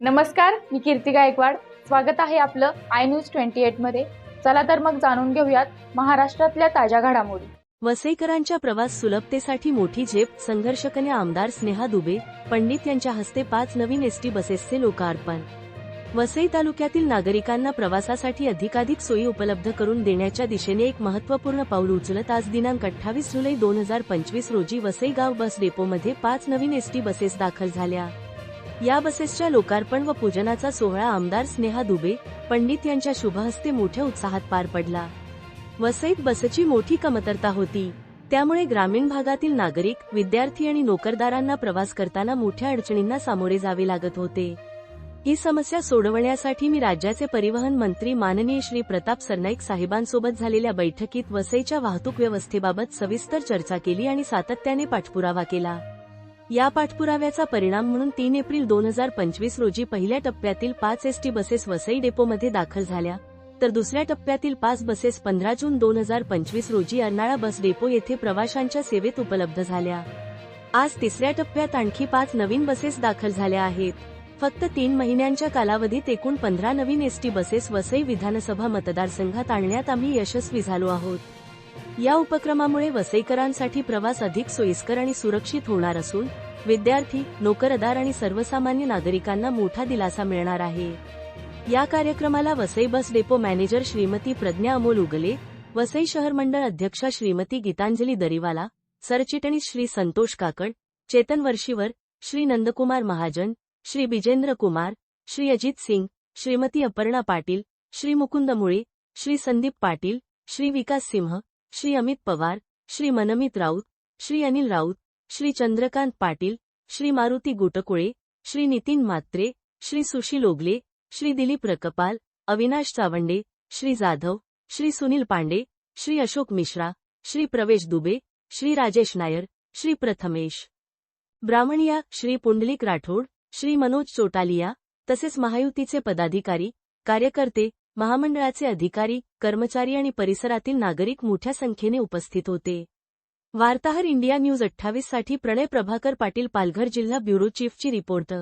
नमस्कार मी कीर्ती गायकवाड. स्वागत आहे आपलं आय न्यूज ट्वेंटी एटमध्ये. चला तर मग जाणून घेऊयात महाराष्ट्रातल्या ताज्या घडामोडी. वसईकरांच्या प्रवास सुलभतेसाठी मोठी झेप संघर्षकन्या आमदार स्नेहा दुबे पंडित यांच्या हस्ते पाच नवीन एसटी बसेसचे लोकार्पण. वसई तालुक्यातील नागरिकांना प्रवासासाठी अधिकाधिक सोयी उपलब्ध करून देण्याच्या दिशेने एक महत्त्वपूर्ण पाऊल उचलत आज दिनांक अठ्ठावीस जुलै दोन हजार पंचवीस रोजी वसई गाव बस डेपोमध्ये पाच नवीन एसटी बसेस दाखल झाल्या. या बसेसच्या लोकार्पण व पूजनाचा सोहळा आमदार स्नेहा दुबे पंडित यांच्या शुभहस्ते मोठ्या उत्साहात पार पडला. वसईत बसची मोठी कमतरता होती. त्यामुळे ग्रामीण भागातील नागरिक विद्यार्थी आणि नोकरदारांना प्रवास करताना मोठ्या अडचणींना सामोरे जावे लागत होते. ही समस्या सोडवण्यासाठी मी राज्याचे परिवहन मंत्री माननीय श्री प्रताप सरनाईक साहेबांसोबत झालेल्या बैठकीत वसईच्या वाहतूक व्यवस्थेबाबत सविस्तर चर्चा केली आणि सातत्याने पाठपुरावा केला. या पाठपुराव्याचा परिणाम म्हणून तीन एप्रिल दोन हजार पंचवीस रोजी पहिल्या टप्प्यातील पाच एसटी बसेस वसई डेपोमध्ये दाखल झाल्या. तर दुसऱ्या टप्प्यातील पाच बसेस पंधरा जून दोन हजार पंचवीस रोजी अर्नाळा बस डेपो येथे प्रवाशांच्या सेवेत उपलब्ध झाल्या. आज तिसऱ्या टप्प्यात आणखी पाच नवीन बसेस दाखल झाल्या आहेत. फक्त तीन महिन्यांच्या कालावधीत एकूण पंधरा नवीन एसटी बसेस वसई विधानसभा मतदारसंघात आणण्यात आम्ही यशस्वी झालो आहोत. या उपक्रमामुळे वसईकरांसाठी प्रवास अधिक सोयीस्कर आणि सुरक्षित होणार असून विद्यार्थी नोकरदार आणि सर्वसामान्य नागरिकांना मोठा दिलासा मिळणार आहे. या कार्यक्रमाला Vasai bus depot manager Shrimati Pradnya Amol Ugale Vasai शहर मंडळ अध्यक्षा श्रीमती गीतांजली दरीवाला सरचिटणीस श्री संतोष काकड चेतन वर्षीवर श्री नंदकुमार महाजन श्री बिजेंद्र कुमार श्री अजित सिंग श्रीमती अपर्णा पाटील श्री मुकुंद मुळे श्री संदीप पाटील श्री विकास सिंह श्री अमित पवार श्री मनमित राऊत श्री अनिल राऊत श्री चंद्रकांत पाटील श्री मारुती गोटकुळे श्री नितीन मात्रे श्री सुशील ओगले श्री दिलीप रकपाल अविनाश चावंडे श्री जाधव श्री सुनील पांडे श्री अशोक मिश्रा श्री प्रवेश दुबे श्री राजेश नायर श्री प्रथमेश. ब्राह्मणिया श्री पुंडलिक राठोड श्री मनोज चोटालिया तसेच महायुतीचे पदाधिकारी कार्यकर्ते महामंडळाचे अधिकारी कर्मचारी आणि परिसरातील नागरिक मोठ्या संख्येने उपस्थित होते. वार्ताहर इंडिया न्यूज अठ्ठावीससाठी प्रणय प्रभाकर पाटील पालघर जिल्हा ब्युरो चीफची रिपोर्ट